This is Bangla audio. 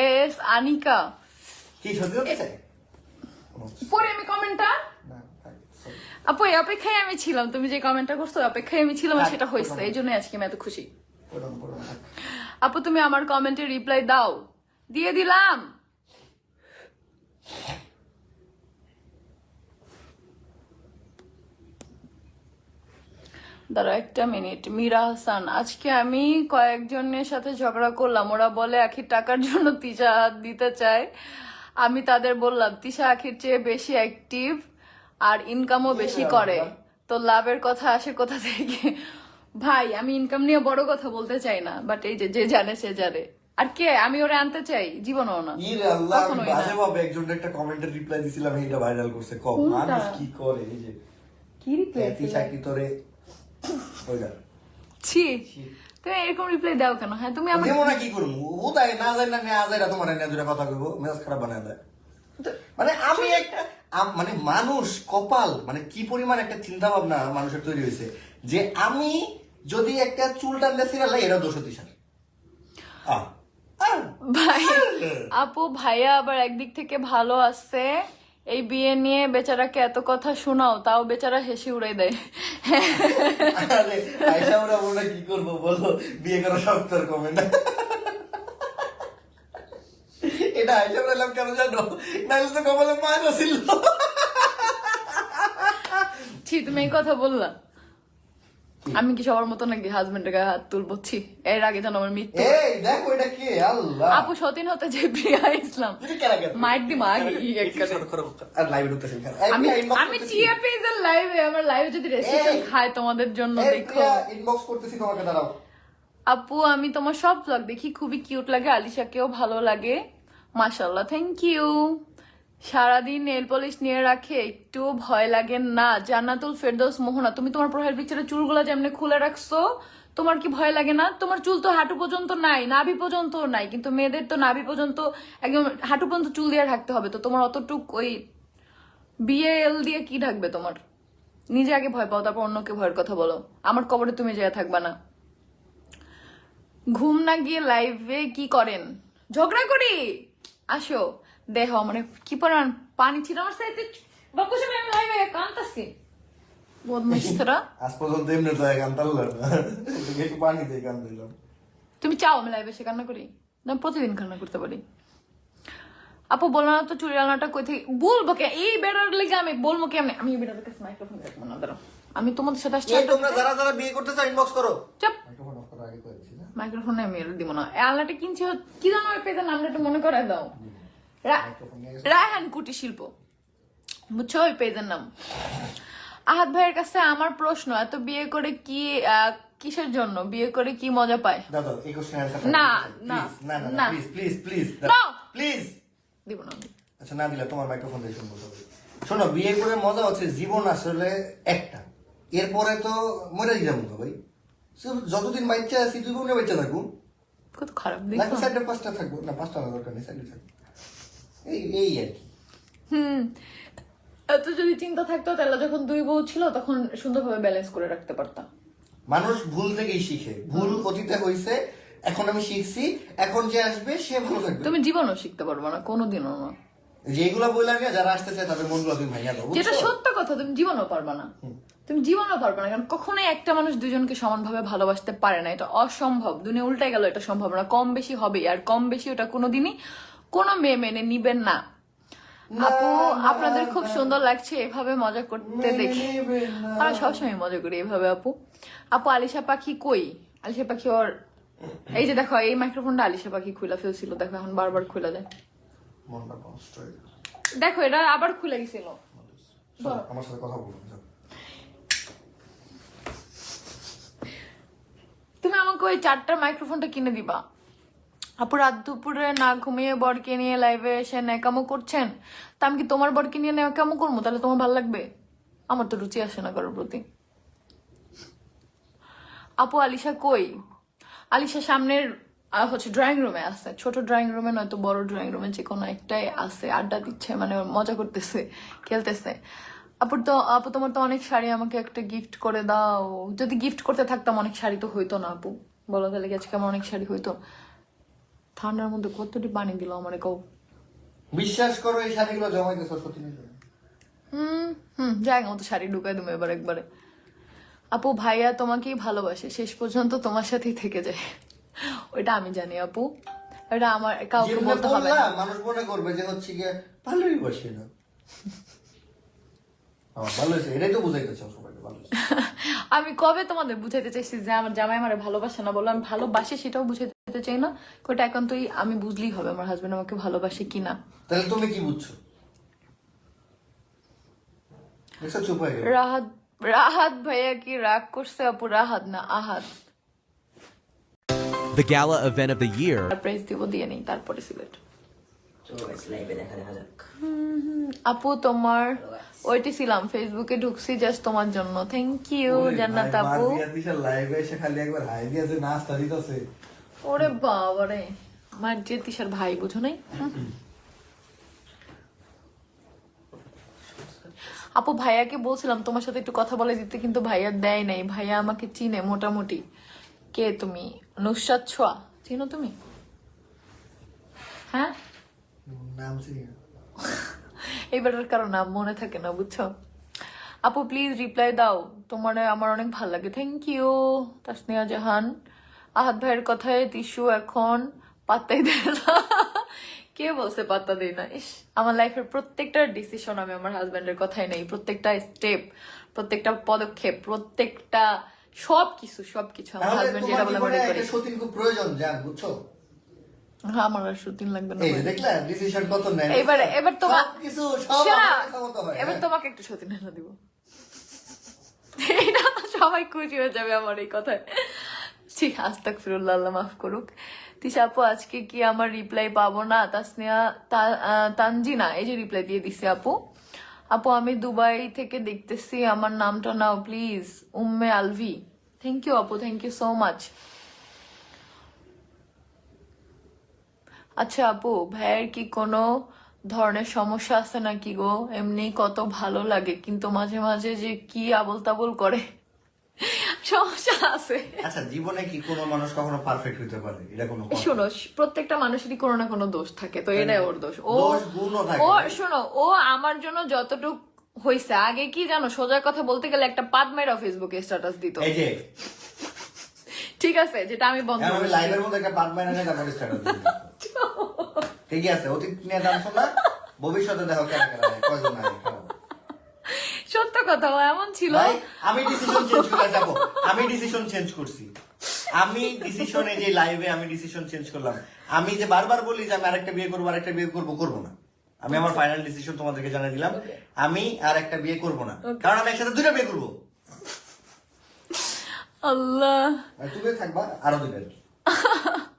এস আনিকা। কি সত্যি পরে আমি কমেন্টটা। আপু এই অপেক্ষায় আমি ছিলাম। তুমি যে কমেন্টটা করছ অপেক্ষায় আমি ছিলাম সেটা হয়েছে। এই জন্যই আজকে আমি এত খুশি। আপু তুমি আমার কমেন্টে রিপ্লাই দাও। দিয়ে দিলাম। দাঁড়া একটা মিনিট। মীরা হাসান আজকে আমি কয়েকজনের সাথে ঝগড়া করলাম। ওরা বলে আখির টাকার জন্য তিশা দিতে চায়। আমি তাদের বললাম তিশা আখির চেয়ে বেশি অ্যাক্টিভ আর ইনকামও বেশি করে। তো লাভের কথা আসে কোথা থেকে? ভাই আমি ইনকাম নিয়ে বড় কথা বলতে চাই না বাট এই যে যে জানে সে জানে। আর কে? আমি ওরা আনতে চাই জীবনও না। ইরে আল্লাহ, আমি কখনোই না। বাজে ভাবে একজনের একটা কমেন্টের রিপ্লাই দিছিলাম এইটা ভাইরাল করছে। কম মানুষ কি করে? এই যে কি রিপ্লাই তোরে ছি। তুমি এরকম রিপ্লাই দাও কেন? হ্যাঁ তুমি আমার দেবো না কি করব? ও তাই না যায় না তোমার এনে দুটা কথা কইবো মেজাজ খারাপ বানায় দেয়। মানে আমি একটা মানে মানুষ কপাল মানে কি পরিমাণ একটা চিন্তা ভাবনা মানুষের তৈরি হয়েছে যে আমি যদি একটা চুল টানতে ছিলাম এটা দোষ আহ, ভাই আপু ভাইয়া আবার একদিক থেকে ভালো আছে। এই বিয়ে নিয়ে বেচারাকে এত কথা শোনাও তাও বেচারা হেসে উড়াই দেয়। আরে আয়সা ওরা বলে কি করব বলো? বিয়ে করা শক্তর না। এটা আয়সা বললাম কেন জানো? নাহলে তো কপালে মায়ের ছিল ছি তুমি এই কথা বললা। আমি কি সবার মতো নাকি হাজবেন্ডের গায়ে হাত তুলবো? ছি এর আগে যেন আমার মৃত্যু এই দেখো এটা কি? আল্লাহ। আপু সতীন হতে যে প্রিয়া ইসলাম। মাইট দি মাগি আর লাইভে ঢুকতেছেন আমি আমি টিয়া পেজের লাইভে আমার লাইভে যদি রেসিপি। খায় তোমাদের জন্য দেখো। ইনবক্স করতেছি তোমাকে দাঁড়াও। আপু আমি তোমার সব ব্লগ দেখি। খুবই কিউট লাগে। আলিশাকেও ভালো লাগে। মাশাল্লাহ থ্যাংক ইউ সারাদিন নেল পলিশ নিয়ে রাখে, একটু ভয় লাগে না। জান্নাতুল ফেরদৌস মোহনা, তুমি তোমার প্রোফাইল পিকচারে চুলগুলো যেমনি খুলে রাখছো, তোমার কি ভয় লাগে না? তোমার চুল তো হাঁটু পর্যন্ত নাই, নাভি পর্যন্ত নাই, কিন্তু মেয়েদের তো নাভি পর্যন্ত একদম হাঁটু পর্যন্ত চুল দিয়ে রাখতে হবে। তো তোমার অতটুক ওই বিএল দিয়ে কি ঢাকবে তোমার? নিজে আগে ভয় পাও, তারপর অন্যকে ভয়ের কথা বলো। আমার কবরে তুমি যেয়ে থাকবা না। ঘুম না গিয়ে লাইভে কি করেন? ঝগড়া করি! আসো। দেহ মানে কি পরিমাণ পানি ছিল আমার সাথে? বাবু সাহেব আমি লাইভে কান্তাছি বদমাইশ তোরা। আজ পর্যন্ত এমনি তো একটু পানি দিয়ে গান দিলাম তুমি চাও আমি লাইভে সে কান্না করি? আমি প্রতিদিন কান্না করতে পারি। আপু বলব না তো চুরি আলনাটা কই থেকে বলব কে? এই বেড়ার লেগে আমি বলব কি? আমি বেড়ার কাছে মাইক্রোফোন রাখব না দাঁড়াও। আমি তোমাদের সাথে আসছি। এই তোমরা যারা যারা বিয়ে করতে চাও ইনবক্স করো। চাপ। মাইক্রোফোন অফ করার আগে করে না। মাইক্রোফোনে আমি এর দিব না। এই আলনাটা কিনছি কি জানো পেজের নামটা একটু মনে করে দাও। রায়হান কুটির শিল্প। বুঝছ? ওই পেজের নাম। আহাত ভাইয়ের কাছে আমার প্রশ্ন এত বিয়ে করে কি কিসের জন্য? বিয়ে করে কি মজা পায়? না, না, না। প্লিজ প্লিজ প্লিজ দিব না। আচ্ছা না দিলে তোমার মাইক্রোফোন দিয়ে শুনব। শোনো বিয়ে করে মজা হচ্ছে জীবন আসলে একটা। এরপরে তো মরে যাব তো ভাই। যতদিন বাচ্চা আছি তুই বোনে বাচ্চা থাকুন। কত খারাপ দেখো। সাইডে পাঁচটা থাকব? না পাঁচটা দরকার নেই সাইডে থাকব। এই এই আর কি। হুম। এত যদি চিন্তা থাকতো তাহলে যখন দুই বউ ছিল তখন সুন্দরভাবে ব্যালেন্স করে রাখতে পারতাম। মানুষ ভুল থেকেই শিখে। ভুল অতীতে হয়েছে এখন আমি শিখছি এখন যে আসবে সে ভালো থাকবে। তুমি জীবনও শিখতে পারবে না কোনোদিনও না। যেগুলা বললাম না যারা আসতে চায় তাদের মনগুলো তুমি ভাইয়া দাও যেটা সত্য কথা তুমি জীবনও পারবে না। তুমি জীবনও পারবে না কারণ কখনোই একটা মানুষ দুজনকে সমানভাবে ভালোবাসতে পারে না। এটা অসম্ভব। দুনিয়া উল্টে গেল এটা সম্ভব না। কম বেশি হবে আর কম বেশি ওটা কোনোদিনই কোনো মেয়ে মেনে নিবেন না। আপু আপনাদের খুব সুন্দর লাগছে এভাবে মজা করতে দেখি। আমরা সবসময় মজা করি এভাবে আপু। আপু আলিশা পাখি কই? আলিশা পাখি ওর এই যে দেখো এই মাইক্রোফোনটা আলিশা পাখি খুলে ফেলছিল। দেখো এখন বারবার খুলে যায়। দেখো এটা আবার খুলে গেছিল। আমার সাথে কথা বলুন তুমি আমাকে ওই চারটা মাইক্রোফোনটা কিনে দিবা। আপু, রাত দুপুরে না ঘুমিয়ে বরকে নিয়ে লাইভে এসে ন্যাকামো করছেন? তা আমি কি তোমার বরকে নিয়ে ন্যাকামো করব? তাহলে তোমার ভালো লাগবে? আমার তো রুচি আসে না কারোর প্রতি। আপু, আলিশা কই? আলিশা সামনের হচ্ছে ড্রয়িং রুমে আছে। ছোট ড্রয়িং রুমে নয়তো বড় ড্রয়িং রুমে যে কোনো একটাই আছে। আড্ডা দিচ্ছে মানে মজা করতেছে, খেলতেছে। আপুর তো, আপু, তোমার তো অনেক শাড়ি আমাকে একটা গিফট করে দাও। যদি গিফট করতে থাকতাম, অনেক শাড়ি তো হইতো না, আপু। বলো তাহলে আজকে আমার অনেক শাড়ি হইতো? ঠান্ডার মধ্যে কতটি পানি দিল আমার কও? বিশ্বাস করো এই শাড়িগুলো জমাইতেছো সত্যি নিজে হুম হুম মতো শাড়ি ঢুকাই দেবো এবার একবারে। আপু ভাইয়া তোমাকেই ভালোবাসে শেষ পর্যন্ত তোমার সাথেই থেকে যায়। ওইটা আমি জানি আপু। এটা আমার কাউকে বলতে হবে না। মানুষ মনে করবে যে হচ্ছে গিয়ে ভালোই বসে না। আমি কবে তোমাদের বুঝাইতে চাইছি যে আমার জামাই আমার ভালোবাসে না বলো আমি ভালোবাসি সেটাও বুঝাইতে চাই না ওটা এখন তুই আমি বুঝলেই হবে আমার হাজবেন্ড আমাকে ভালোবাসে কিনা। তাহলে তুমি কি বুঝছ? রাহাত রাহাত ভাইয়া কি রাগ করছে আপু? রাহাত না আহাত। The gala event of the year. Prize দিব দিয়ে নেই তারপরে সিলেট চলো গাইস লাইভে দেখা দেখা যাক। আপু তোমার ওইটি ছিলাম ফেসবুকে ঢুকছি জাস্ট তোমার জন্য। থ্যাংক ইউ জান্নাত আপু। লাইভে এসে খালি একবার হাই দিয়েছে নাস্তা দিতেছে। ওরে বাবারে। আমার যে তিশার ভাই বুঝো নাই? আপু ভাইয়াকে বলছিলাম তোমার সাথে একটু কথা বলে দিতে কিন্তু ভাইয়া দেয় নাই। ভাইয়া আমাকে চিনে মোটামুটি। কে তুমি? নুসাদ ছোয়া। চিনো তুমি? হ্যাঁ? নাম। এবারের কারণ নাম মনে থাকে না বুঝছ? আপু প্লিজ রিপ্লাই দাও। তোমার আমার অনেক ভালো লাগে। Thank you Tasnia Jahan. আহাত ভাইয়ের কথায় টিস্যু এখন পাত্তাই দেয় না। কে বলছে পাত্তা দেয় না? ইস আমার লাইফের প্রত্যেকটা ডিসিশন আমি আমার হাজবেন্ডের কথাই নেই। প্রত্যেকটা স্টেপ প্রত্যেকটা পদক্ষেপ প্রত্যেকটা সব কিছু সব কিছু আমার তোমার যেটা বলে মনে করি। সতীন খুব প্রয়োজন জান বুঝছ? হ্যাঁ, আমার আর শুটিং লাগবে না। দেখলা ডিসিশন কত নেয়। এবারে এবার তোমার কিছু সব এবার হ্যাঁ। তোমাকে একটু সতীন নেলা দিব। সবাই খুশি হয়ে যাবে আমার এই কথায়। ঠিক আস্তাক আল্লাহ মাফ করুক। তিশা আপু, আজকে কি আমার রিপ্লাই পাবো না? তাসনিয়া তানজিনা, এই যে রিপ্লাই দিয়ে দিছে আপু। আপু, আমি দুবাই থেকে দেখতেছি, আমার নামটা নাও please Umme Alvi. Thank you আপু থ্যাংক ইউ সো মাচ আচ্ছা আপু, ভাইয়ের কি কোনো ধরনের সমস্যা আছে নাকি গো? এমনি কত ভালো লাগে, কিন্তু মাঝে মাঝে যে কি আবল তাবল করে। সমস্যা আছে। আচ্ছা জীবনে কি কোনো মানুষ কখনো পারফেক্ট হতে পারে? এটা কোনো শোনো প্রত্যেকটা মানুষেরই কোনো না কোনো দোষ থাকে তো এটাই ওর দোষ। ও। ও শোনো ও আমার জন্য যতটুক হয়েছে আগে কি জানো সোজা কথা বলতে গেলে একটা পাদ মেরা ফেসবুকে স্ট্যাটাস দিত। এই যে ঠিক আছে যেটা আমি বন্ধ আমি করছি। লাইভের মধ্যে একটা নিয়ে তারপরে স্টার্ট ঠিকই আছে অতীত নিয়ে জানছো না? ভবিষ্যতে দেখো কেন কেন হয়, কয়জন আগে কথা এমন ছিল। আমি ডিসিশন চেঞ্জ করে যাব। আমি ডিসিশন চেঞ্জ করছি। আমি ডিসিশনে যে লাইভে আমি ডিসিশন চেঞ্জ করলাম। আমি যে বারবার বলি যে আমি আরেকটা বিয়ে করব আরেকটা বিয়ে করব করব না। আমি আমার ফাইনাল ডিসিশন তোমাদেরকে জানিয়ে দিলাম। আমি আর একটা বিয়ে করব না। কারণ আমি একসাথে দুইটা বিয়ে করব। আল্লাহ। তুমি থাকবা আরও কি।